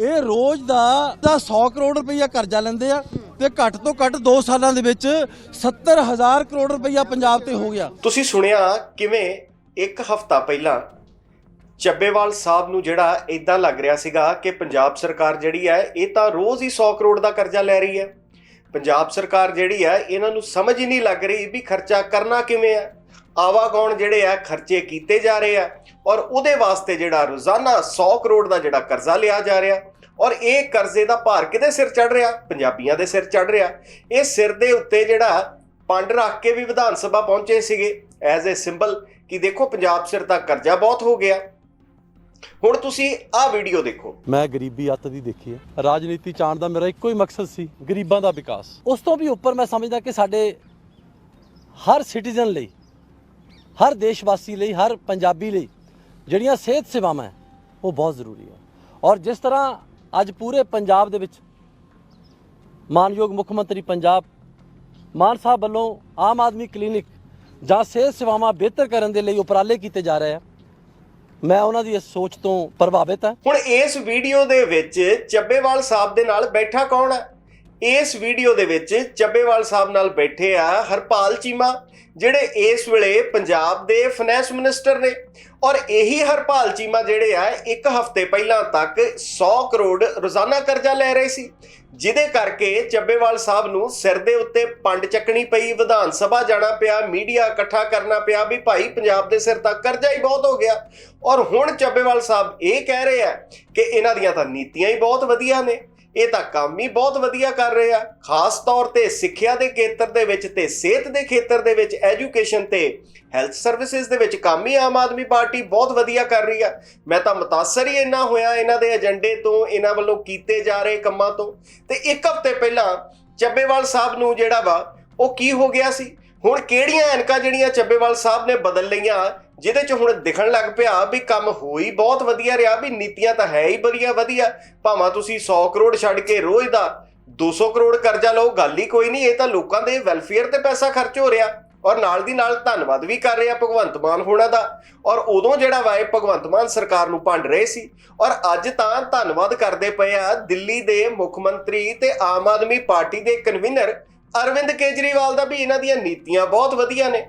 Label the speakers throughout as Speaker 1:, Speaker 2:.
Speaker 1: ਇਹ ਰੋਜ਼ ਦਾ ਦਾ 100 ਕਰੋੜ ਰੁਪਈਆ ਕਰਜ਼ਾ ਲੈਂਦੇ ਆ ਤੇ ਘੱਟ ਤੋਂ ਘੱਟ 2 ਸਾਲਾਂ ਦੇ ਵਿੱਚ 70000 ਕਰੋੜ ਰੁਪਈਆ ਪੰਜਾਬ ਤੇ ਹੋ ਗਿਆ।
Speaker 2: ਤੁਸੀਂ ਸੁਣਿਆ ਕਿਵੇਂ ਇੱਕ ਹਫ਼ਤਾ ਪਹਿਲਾਂ ਚੱਬੇਵਾਲ ਸਾਹਿਬ ਨੂੰ ਜਿਹੜਾ ਇਦਾਂ ਲੱਗ ਰਿਹਾ ਸੀਗਾ ਕਿ ਪੰਜਾਬ ਸਰਕਾਰ ਜਿਹੜੀ ਹੈ, ਇਹ ਤਾਂ ਰੋਜ਼ ਹੀ 100 ਕਰੋੜ ਦਾ ਕਰਜ਼ਾ ਲੈ ਰਹੀ ਹੈ। ਪੰਜਾਬ ਸਰਕਾਰ ਜਿਹੜੀ ਹੈ, ਇਹਨਾਂ ਨੂੰ ਸਮਝ ਹੀ ਨਹੀਂ ਲੱਗ ਰਹੀ ਵੀ ਖਰਚਾ ਕਰਨਾ ਕਿਵੇਂ ਹੈ। ਆਵਾਗੌਣ ਜਿਹੜੇ ਆ, ਖਰਚੇ ਕੀਤੇ ਜਾ ਰਹੇ ਆ ਔਰ ਉਹਦੇ ਵਾਸਤੇ ਜਿਹੜਾ ਰੋਜ਼ਾਨਾ 100 ਕਰੋੜ ਦਾ ਜਿਹੜਾ ਕਰਜ਼ਾ ਲਿਆ ਜਾ ਰਿਹਾ। ਔਰ ਇਹ ਕਰਜ਼ੇ ਦਾ ਭਾਰ ਕਿਹਦੇ ਸਿਰ ਚੜ ਰਿਹਾ? ਪੰਜਾਬੀਆਂ ਦੇ ਸਿਰ ਚੜ ਰਿਹਾ। ਇਹ ਸਿਰ ਦੇ ਉੱਤੇ ਜਿਹੜਾ ਪੰਡ ਰੱਖ ਕੇ ਵੀ ਵਿਧਾਨ ਸਭਾ ਪਹੁੰਚੇ ਸੀਗੇ। ਐਜ਼ ਅ ਸਿੰਬਲ ਕਿ ਦੇਖੋ ਪੰਜਾਬ ਸਿਰ ਦਾ ਕਰਜ਼ਾ ਬਹੁਤ ਹੋ ਗਿਆ। ਹੁਣ ਤੁਸੀਂ ਆਹ ਵੀਡੀਓ ਦੇਖੋ।
Speaker 1: ਮੈਂ ਗਰੀਬੀ ਅੱਤ ਦੀ ਦੇਖੀ ਹੈ। ਰਾਜਨੀਤੀ ਚਾਣ ਦਾ ਮੇਰਾ ਇੱਕੋ ਹੀ ਮਕਸਦ ਸੀ, ਗਰੀਬਾਂ ਦਾ ਵਿਕਾਸ। ਉਸ ਤੋਂ ਵੀ ਉੱਪਰ ਮੈਂ ਸਮਝਦਾ ਕਿ ਸਾਡੇ ਹਰ ਸਿਟੀਜ਼ਨ ਲਈ, ਹਰ ਦੇਸ਼ਵਾਸੀ ਲਈ, ਹਰ ਪੰਜਾਬੀ ਲਈ ਜਿਹੜੀਆਂ ਸਿਹਤ ਸੇਵਾਵਾਂ ਹੈ, ਉਹ ਬਹੁਤ ਜ਼ਰੂਰੀ ਹੈ। ਔਰ ਜਿਸ ਤਰ੍ਹਾਂ ਅੱਜ ਪੂਰੇ ਪੰਜਾਬ ਦੇ ਵਿੱਚ ਮਾਨਯੋਗ ਮੁੱਖ ਮੰਤਰੀ ਪੰਜਾਬ, ਮਾਨ ਸਾਹਿਬ ਵੱਲੋਂ ਆਮ ਆਦਮੀ ਕਲੀਨਿਕ ਜਾਂ ਸਿਹਤ ਸੇਵਾਵਾਂ ਬਿਹਤਰ ਕਰਨ ਦੇ ਲਈ ਉਪਰਾਲੇ ਕੀਤੇ ਜਾ ਰਹੇ ਆ। ਮੈਂ ਉਹਨਾਂ ਦੀ ਇਸ ਸੋਚ ਤੋਂ ਪ੍ਰਭਾਵਿਤ ਹਾਂ।
Speaker 2: ਹੁਣ ਇਸ ਵੀਡੀਓ ਦੇ ਵਿੱਚ ਚੱਬੇਵਾਲ ਸਾਹਿਬ ਦੇ ਨਾਲ ਬੈਠਾ ਕੌਣ ਹੈ? ਇਸ ਵੀਡੀਓ ਦੇ ਵਿੱਚ ਚੱਬੇਵਾਲ ਸਾਹਿਬ ਨਾਲ ਬੈਠੇ ਆ ਹਰਪਾਲ ਚੀਮਾ, ਜਿਹੜੇ ਇਸ ਵੇਲੇ ਪੰਜਾਬ ਦੇ ਫਾਈਨੈਂਸ ਮਿਨਿਸਟਰ ਨੇ। ਔਰ ਇਹੀ ਹਰਪਾਲ ਚੀਮਾ ਜਿਹੜੇ ਆ, ਇੱਕ ਹਫ਼ਤੇ ਪਹਿਲਾਂ ਤੱਕ 100 ਕਰੋੜ ਰੋਜ਼ਾਨਾ ਕਰਜ਼ਾ ਲੈ ਰਹੇ ਸੀ। ਜਿਹਦੇ ਕਰਕੇ ਚੱਬੇਵਾਲ ਸਾਹਿਬ ਨੂੰ ਸਿਰ ਦੇ ਉੱਤੇ ਪੰਡ ਚੱਕਣੀ ਪਈ, ਵਿਧਾਨ ਸਭਾ ਜਾਣਾ ਪਿਆ, ਮੀਡੀਆ ਇਕੱਠਾ ਕਰਨਾ ਪਿਆ ਵੀ ਭਾਈ ਪੰਜਾਬ ਦੇ ਸਿਰ ਤਾਂ ਕਰਜ਼ਾ ਹੀ ਬਹੁਤ ਹੋ ਗਿਆ। ਔਰ ਹੁਣ ਚੱਬੇਵਾਲ ਸਾਹਿਬ ਇਹ ਕਹਿ ਰਹੇ ਆ ਕਿ ਇਹਨਾਂ ਦੀਆਂ ਤਾਂ ਨੀਤੀਆਂ ਹੀ ਬਹੁਤ ਵਧੀਆ ਨੇ। ਇਹ ਤਾਂ ਕੰਮ ਹੀ ਬਹੁਤ ਵਧੀਆ ਕਰ ਰਹੇ। ਆ ਖਾਸ ਤੌਰ ਤੇ ਸਿੱਖਿਆ ਦੇ ਖੇਤਰ ਦੇ ਵਿੱਚ ਤੇ ਸਿਹਤ ਦੇ ਖੇਤਰ ਦੇ ਵਿੱਚ ਐਜੂਕੇਸ਼ਨ ਤੇ ਹੈਲਥ ਸਰਵਿਸਿਜ਼ ਦੇ ਵਿੱਚ ਕੰਮ ਹੀ ਆਮ ਆਦਮੀ ਪਾਰਟੀ ਬਹੁਤ ਵਧੀਆ ਕਰ ਰਹੀ ਆ। ਮੈਂ ਤਾਂ ਮਤਾਸਰ ਹੀ ਇੰਨਾ ਹੋਇਆ ਇਹਨਾਂ ਦੇ ਏਜੰਡੇ ਤੋਂ, ਇਹਨਾਂ ਵੱਲੋਂ ਕੀਤੇ ਜਾ ਰਹੇ ਕੰਮਾਂ ਤੋਂ। ਤੇ ਇੱਕ ਹਫ਼ਤੇ ਪਹਿਲਾਂ ਚੱਬੇਵਾਲ ਸਾਹਿਬ ਨੂੰ ਜਿਹੜਾ ਵਾ, ਉਹ ਕੀ ਹੋ ਗਿਆ ਸੀ? ਹੁਣ ਕਿਹੜੀਆਂ ਐਨਕਾਂ ਜਿਹੜੀਆਂ ਚੱਬੇਵਾਲ ਸਾਹਿਬ ਨੇ ਬਦਲ ਲਈਆਂ ਜਿਹਦੇ ਚ ਹੁਣ ਦਿਖਣ ਲੱਗ ਪਿਆ ਵੀ ਕੰਮ ਹੋ ਹੀ ਬਹੁਤ ਵਧੀਆ ਰਿਹਾ, ਵੀ ਨੀਤੀਆਂ ਤਾਂ ਹੈ ਹੀ ਵਧੀਆ ਵਧੀਆ। ਭਾਵੇਂ ਤੁਸੀਂ 100 ਕਰੋੜ ਛੱਡ ਕੇ ਰੋਜ਼ ਦਾ 200 ਕਰੋੜ ਕਰਜ਼ਾ ਲਓ, ਗੱਲ ਹੀ ਕੋਈ ਨਹੀਂ, ਇਹ ਤਾਂ ਲੋਕਾਂ ਦੇ ਵੈਲਫੇਅਰ ਤੇ ਪੈਸਾ ਖਰਚ ਹੋ ਰਿਹਾ। ਔਰ ਨਾਲ ਦੀ ਨਾਲ ਧੰਨਵਾਦ ਵੀ ਕਰ ਰਿਹਾ ਭਗਵੰਤ ਮਾਨ ਹੋਣਾ ਦਾ। ਔਰ ਉਦੋਂ ਜਿਹੜਾ ਵਾ ਇਹ ਭਗਵੰਤ ਮਾਨ ਸਰਕਾਰ ਨੂੰ ਭੰਡ ਰਹੇ ਸੀ। ਔਰ ਅੱਜ ਤਾਂ ਧੰਨਵਾਦ ਕਰਦੇ ਪਏ ਆ ਦਿੱਲੀ ਦੇ ਮੁੱਖ ਮੰਤਰੀ ਤੇ ਆਮ ਆਦਮੀ ਪਾਰਟੀ ਦੇ ਕਨਵੀਨਰ ਅਰਵਿੰਦ ਕੇਜਰੀਵਾਲ ਦਾ ਵੀ ਇਹਨਾਂ ਦੀਆਂ ਨੀਤੀਆਂ ਬਹੁਤ ਵਧੀਆ ਨੇ।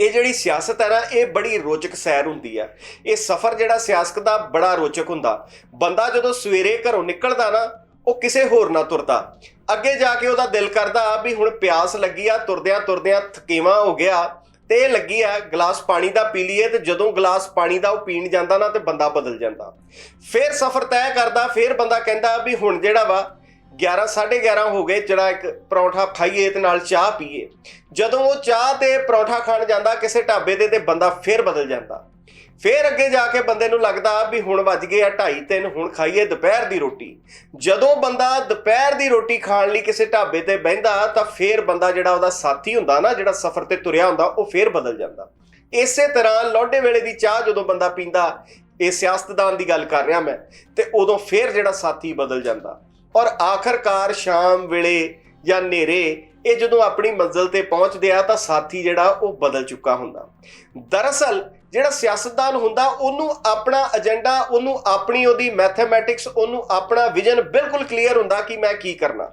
Speaker 2: ਇਹ ਜਿਹੜੀ ਸਿਆਸਤ ਹੈ ਨਾ, ਇਹ ਬੜੀ ਰੋਚਕ ਸੈਰ ਹੁੰਦੀ ਆ। ਇਹ ਸਫ਼ਰ ਜਿਹੜਾ ਸਿਆਸਤ ਦਾ ਬੜਾ ਰੋਚਕ ਹੁੰਦਾ। ਬੰਦਾ ਜਦੋਂ ਸਵੇਰੇ ਘਰੋਂ ਨਿਕਲਦਾ ਨਾ, ਉਹ ਕਿਸੇ ਹੋਰ ਨਾਲ ਤੁਰਦਾ। ਅੱਗੇ ਜਾ ਕੇ ਉਹਦਾ ਦਿਲ ਕਰਦਾ ਵੀ ਹੁਣ ਪਿਆਸ ਲੱਗੀ ਆ, ਤੁਰਦਿਆਂ ਤੁਰਦਿਆਂ ਥਕੇਵਾ ਹੋ ਗਿਆ ਤੇ ਇਹ ਲੱਗੀ ਆ, ਗਲਾਸ ਪਾਣੀ ਦਾ ਪੀ ਲਈਏ ਤੇ ਜਦੋਂ ਗਲਾਸ ਪਾਣੀ ਦਾ ਉਹ ਪੀਣ ਜਾਂਦਾ ਨਾ ਤੇ ਬੰਦਾ ਬਦਲ ਜਾਂਦਾ। ਫਿਰ ਸਫ਼ਰ ਤੈਅ ਕਰਦਾ, ਫਿਰ ਬੰਦਾ ਕਹਿੰਦਾ ਵੀ ਹੁਣ ਜਿਹੜਾ ਵਾ 11 11:30 ਹੋ ਗਏ, ਜਿਹੜਾ ਇੱਕ ਪਰੌਂਠਾ ਖਾਈਏ ਤੇ ਨਾਲ ਚਾਹ ਪੀਏ। ਜਦੋਂ ਉਹ ਚਾਹ ਤੇ ਪਰੌਂਠਾ ਖਾਣ ਜਾਂਦਾ, ਕਿਸੇ ਢਾਬੇ ਤੇ ਤੇ ਬੰਦਾ ਫਿਰ ਬਦਲ ਜਾਂਦਾ। ਫਿਰ ਅੱਗੇ ਜਾ ਕੇ ਬੰਦੇ ਨੂੰ ਲੱਗਦਾ ਵੀ ਹੁਣ ਵੱਜ ਗਏ ਆ 2:30 ਤਿੰਨ, ਹੁਣ ਖਾਈਏ ਦੁਪਹਿਰ ਦੀ ਰੋਟੀ। ਜਦੋਂ ਬੰਦਾ ਦੁਪਹਿਰ ਦੀ ਰੋਟੀ ਖਾਣ ਲਈ ਕਿਸੇ ਢਾਬੇ ਤੇ ਬਹਿੰਦਾ, ਤਾਂ ਫਿਰ ਬੰਦਾ ਜਿਹੜਾ ਉਹਦਾ ਸਾਥੀ ਹੁੰਦਾ ਨਾ, ਜਿਹੜਾ ਸਫ਼ਰ ਤੇ ਤੁਰਿਆ ਹੁੰਦਾ, ਉਹ ਫਿਰ ਬਦਲ ਜਾਂਦਾ। ਇਸੇ ਤਰ੍ਹਾਂ ਲੋਡੇ ਵੇਲੇ ਦੀ ਚਾਹ ਜਦੋਂ ਬੰਦਾ ਪੀਂਦਾ, ਇਹ ਸਿਆਸਤਦਾਨ ਦੀ ਗੱਲ ਕਰ ਰਿਹਾ ਮੈਂ, ਤੇ ਉਦੋਂ ਫਿਰ ਜਿਹੜਾ ਸਾਥੀ ਬਦਲ ਜਾਂਦਾ। ਔਰ ਆਖਰਕਾਰ ਸ਼ਾਮ ਵੇਲੇ ਜਾਂ ਹਨੇਰੇ ਇਹ ਜਦੋਂ ਆਪਣੀ ਮੰਜ਼ਿਲ ਤੇ ਪਹੁੰਚਦੇ ਆ ਤਾਂ ਸਾਥੀ ਜਿਹੜਾ ਉਹ ਬਦਲ ਚੁੱਕਾ ਹੁੰਦਾ। ਦਰਅਸਲ ਜਿਹੜਾ ਸਿਆਸਤਦਾਨ ਹੁੰਦਾ ਉਹਨੂੰ ਆਪਣਾ ਏਜੰਡਾ ਉਹਨੂੰ ਆਪਣੀ ਉਹਦੀ ਮੈਥਮੈਟਿਕਸ ਉਹਨੂੰ ਆਪਣਾ ਵਿਜ਼ਨ ਬਿਲਕੁਲ ਕਲੀਅਰ ਹੁੰਦਾ ਕਿ ਮੈਂ ਕੀ ਕਰਨਾ।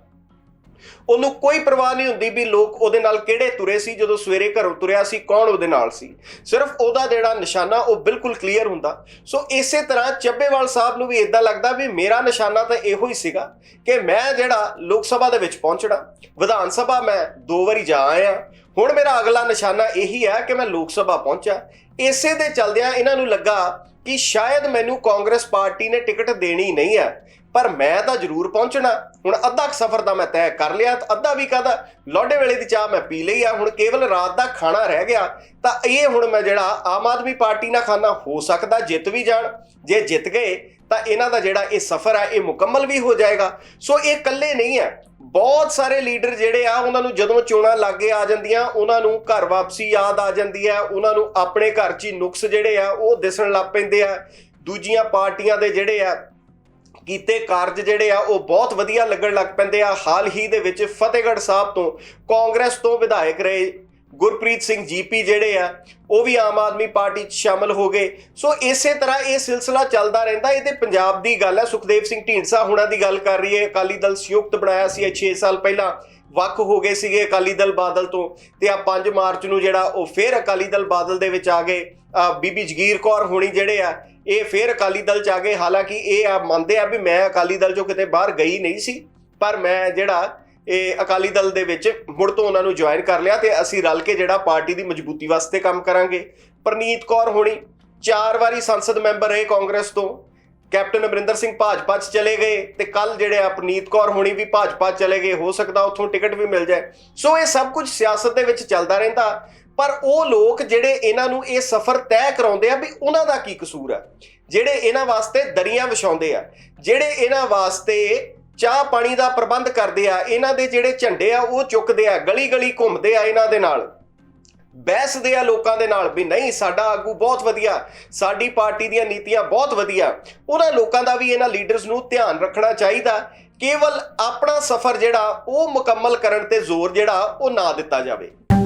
Speaker 2: ਉਹਨੂੰ ਕੋਈ ਪਰਵਾਹ ਨਹੀਂ ਹੁੰਦੀ ਵੀ ਲੋਕ ਉਹਦੇ ਨਾਲ ਕਿਹੜੇ ਤੁਰੇ ਸੀ, ਜਦੋਂ ਸਵੇਰੇ ਘਰੋਂ ਤੁਰਿਆ ਸੀ, ਕੌਣ ਉਹਦੇ ਨਾਲ ਸੀ। ਸਿਰਫ ਉਹਦਾ ਜਿਹੜਾ ਨਿਸ਼ਾਨਾ, ਉਹ ਬਿਲਕੁਲ ਕਲੀਅਰ ਹੁੰਦਾ। ਸੋ ਇਸੇ ਤਰ੍ਹਾਂ ਚੱਬੇਵਾਲ ਸਾਹਿਬ ਨੂੰ ਵੀ ਇਦਾਂ ਲੱਗਦਾ ਵੀ ਮੇਰਾ ਨਿਸ਼ਾਨਾ ਤਾਂ ਇਹੋ ਹੀ ਸੀਗਾ ਕਿ ਮੈਂ ਜਿਹੜਾ ਲੋਕ ਸਭਾ ਦੇ ਵਿੱਚ ਪਹੁੰਚਣਾ, ਵਿਧਾਨ ਸਭਾ ਮੈਂ ਦੋ ਵਾਰੀ ਜਾ ਆਇਆ ਹੁਣ ਮੇਰਾ ਅਗਲਾ ਨਿਸ਼ਾਨਾ ਇਹੀ ਹੈ ਕਿ ਮੈਂ ਲੋਕ ਸਭਾ ਪਹੁੰਚਾ ਇਸੇ ਦੇ ਚਲਦਿਆਂ ਇਹਨਾਂ ਨੂੰ ਲੱਗਾ ਕਿ ਸ਼ਾਇਦ ਮੈਨੂੰ ਕਾਂਗਰਸ ਪਾਰਟੀ ਨੇ ਟਿਕਟ ਦੇਣੀ ਨਹੀਂ ਹੈ। ਪਰ ਮੈਂ ਤਾਂ ਜ਼ਰੂਰ ਪਹੁੰਚਣਾ। ਹੁਣ ਅੱਧਾ ਕੁ ਸਫ਼ਰ ਦਾ ਮੈਂ ਤੈਅ ਕਰ ਲਿਆ ਅੱਧਾ ਵੀ ਕਾਹਦਾ? ਲੋਡੇ ਵੇਲੇ ਦੀ ਚਾਹ ਮੈਂ ਪੀ ਲਈ ਆ। ਹੁਣ ਕੇਵਲ ਰਾਤ ਦਾ ਖਾਣਾ ਰਹਿ ਗਿਆ, ਤਾਂ ਇਹ ਹੁਣ ਮੈਂ ਜਿਹੜਾ ਆਮ ਆਦਮੀ ਪਾਰਟੀ ਨਾਲ ਖਾਣਾ ਹੋ ਸਕਦਾ, ਜਿੱਤ ਵੀ ਜਾਣ। ਜੇ ਜਿੱਤ ਗਏ, ਤਾਂ ਇਹਨਾਂ ਦਾ ਜਿਹੜਾ ਇਹ ਸਫ਼ਰ ਆ, ਇਹ ਮੁਕੰਮਲ ਵੀ ਹੋ ਜਾਏਗਾ। ਸੋ ਇਹ ਇਕੱਲੇ ਨਹੀਂ ਹੈ ਬਹੁਤ ਸਾਰੇ ਲੀਡਰ ਜਿਹੜੇ ਆ, ਉਹਨਾਂ ਨੂੰ ਜਦੋਂ ਚੋਣਾਂ ਲਾਗੇ ਆ ਜਾਂਦੀਆਂ, ਉਹਨਾਂ ਨੂੰ ਘਰ ਵਾਪਸੀ ਯਾਦ ਆ ਜਾਂਦੀ ਹੈ ਉਹਨਾਂ ਨੂੰ ਆਪਣੇ ਘਰ 'ਚ ਹੀ ਨੁਕਸ ਜਿਹੜੇ ਆ, ਉਹ ਦਿਸਣ ਲੱਗ ਪੈਂਦੇ ਆ। ਦੂਜੀਆਂ ਪਾਰਟੀਆਂ ਦੇ ਜਿਹੜੇ ਆ ਕੀਤੇ ਕਾਰਜ ਜਿਹੜੇ ਆ, ਉਹ ਬਹੁਤ ਵਧੀਆ ਲੱਗਣ ਲੱਗ ਪੈਂਦੇ ਆ। ਹਾਲ ਹੀ ਦੇ ਵਿੱਚ ਫਤਿਹਗੜ੍ਹ ਸਾਹਿਬ ਤੋਂ ਕਾਂਗਰਸ ਤੋਂ ਵਿਧਾਇਕ ਰਹੇ ਗੁਰਪ੍ਰੀਤ ਸਿੰਘ ਜੀਪੀ ਜਿਹੜੇ ਆ, ਉਹ ਵੀ ਆਮ ਆਦਮੀ ਪਾਰਟੀ 'ਚ ਸ਼ਾਮਲ ਹੋ ਗਏ। ਸੋ ਇਸੇ ਤਰ੍ਹਾਂ ਇਹ ਸਿਲਸਿਲਾ ਚੱਲਦਾ ਰਹਿੰਦਾ। ਇਹ ਤੇ ਪੰਜਾਬ ਦੀ ਗੱਲ ਹੈ ਸੁਖਦੇਵ ਸਿੰਘ ਢੀਂਡਸਾ ਹੁਣਾਂ ਦੀ ਗੱਲ ਕਰ ਰਹੀ ਹੈ। ਅਕਾਲੀ ਦਲ ਸੰਯੁਕਤ ਬਣਾਇਆ ਸੀ 6 ਸਾਲ ਪਹਿਲਾਂ। ਵੱਖ ਹੋ ਗਏ ਸੀਗੇ ਅਕਾਲੀ ਦਲ ਬਾਦਲ ਤੋਂ। ਤੇ ਆ 5 ਮਾਰਚ ਨੂੰ ਜਿਹੜਾ ਉਹ ਫਿਰ ਅਕਾਲੀ ਦਲ ਬਾਦਲ ਦੇ ਵਿੱਚ ਆ ਗਏ। ਆਹ ਬੀਬੀ ਜਗੀਰ ਕੌਰ ਹੋਣੀ ਜਿਹੜੇ ਆ ਇਹ ਫਿਰ ਅਕਾਲੀ ਦਲ ਚ ਆ ਗਏ। ਹਾਲਾਂਕਿ ਇਹ ਆ ਮੰਨਦੇ ਆ ਵੀ ਮੈਂ ਅਕਾਲੀ ਦਲ ਚੋਂ ਕਿਤੇ ਬਾਹਰ ਗਈ ਨਹੀਂ ਸੀ, ਪਰ ਮੈਂ ਜਿਹੜਾ ਇਹ ਅਕਾਲੀ ਦਲ ਦੇ ਵਿੱਚ ਮੁੜ ਤੋਂ ਉਹਨਾਂ ਨੂੰ ਜੁਆਇਨ ਕਰ ਲਿਆ ਤੇ ਅਸੀਂ ਰਲ ਕੇ ਜਿਹੜਾ ਪਾਰਟੀ ਦੀ ਮਜ਼ਬੂਤੀ ਵਾਸਤੇ ਕੰਮ ਕਰਾਂਗੇ। ਪ੍ਰਨੀਤ ਕੌਰ ਹੋਣੀ, ਚਾਰ ਵਾਰੀ ਸੰਸਦ ਮੈਂਬਰ ਰਹੇ ਕਾਂਗਰਸ ਤੋਂ। ਕੈਪਟਨ ਅਮਰਿੰਦਰ ਸਿੰਘ ਭਾਜਪਾ 'ਚ ਚਲੇ ਗਏ ਤੇ ਕੱਲ ਜਿਹੜੇ ਆ ਪ੍ਰਨੀਤ ਕੌਰ ਹੋਣੀ ਵੀ ਭਾਜਪਾ 'ਚ ਚਲੇ ਗਏ। ਹੋ ਸਕਦਾ ਉੱਥੋਂ ਟਿਕਟ ਵੀ ਮਿਲ ਜਾਏ। ਸੋ ਇਹ ਸਭ ਕੁਝ ਸਿਆਸਤ ਦੇ ਵਿੱਚ ਚੱਲਦਾ ਰਹਿੰਦਾ। ਪਰ ਉਹ ਲੋਕ ਜਿਹੜੇ ਇਹਨਾਂ ਨੂੰ ਇਹ ਸਫ਼ਰ ਤੈਅ ਕਰਾਉਂਦੇ ਆ ਵੀ ਉਹਨਾਂ ਦਾ ਕੀ ਕਸੂਰ ਆ? ਜਿਹੜੇ ਇਹਨਾਂ ਵਾਸਤੇ ਦਰੀਆਂ ਵਿਛਾਉਂਦੇ ਆ, ਜਿਹੜੇ ਇਹਨਾਂ ਵਾਸਤੇ ਚਾਹ ਪਾਣੀ ਦਾ ਪ੍ਰਬੰਧ ਕਰਦੇ ਆ, ਇਹਨਾਂ ਦੇ ਜਿਹੜੇ ਝੰਡੇ ਆ ਉਹ ਚੁੱਕਦੇ ਆ ਗਲੀ ਗਲੀ ਘੁੰਮਦੇ ਆ ਇਹਨਾਂ ਦੇ ਨਾਲ। ਬਹਿਸਦੇ ਆ ਲੋਕਾਂ ਦੇ ਨਾਲ ਵੀ ਨਹੀਂ, ਸਾਡਾ ਆਗੂ ਬਹੁਤ ਵਧੀਆ, ਸਾਡੀ ਪਾਰਟੀ ਦੀਆਂ ਨੀਤੀਆਂ ਬਹੁਤ ਵਧੀਆ। ਉਹਨਾਂ ਲੋਕਾਂ ਦਾ ਵੀ ਇਹਨਾਂ ਲੀਡਰਸ ਨੂੰ ਧਿਆਨ ਰੱਖਣਾ ਚਾਹੀਦਾ। ਕੇਵਲ ਆਪਣਾ ਸਫ਼ਰ ਜਿਹੜਾ ਉਹ ਮੁਕੰਮਲ ਕਰਨ ਤੇ ਜ਼ੋਰ ਜਿਹੜਾ ਉਹ ਨਾ ਦਿੱਤਾ ਜਾਵੇ।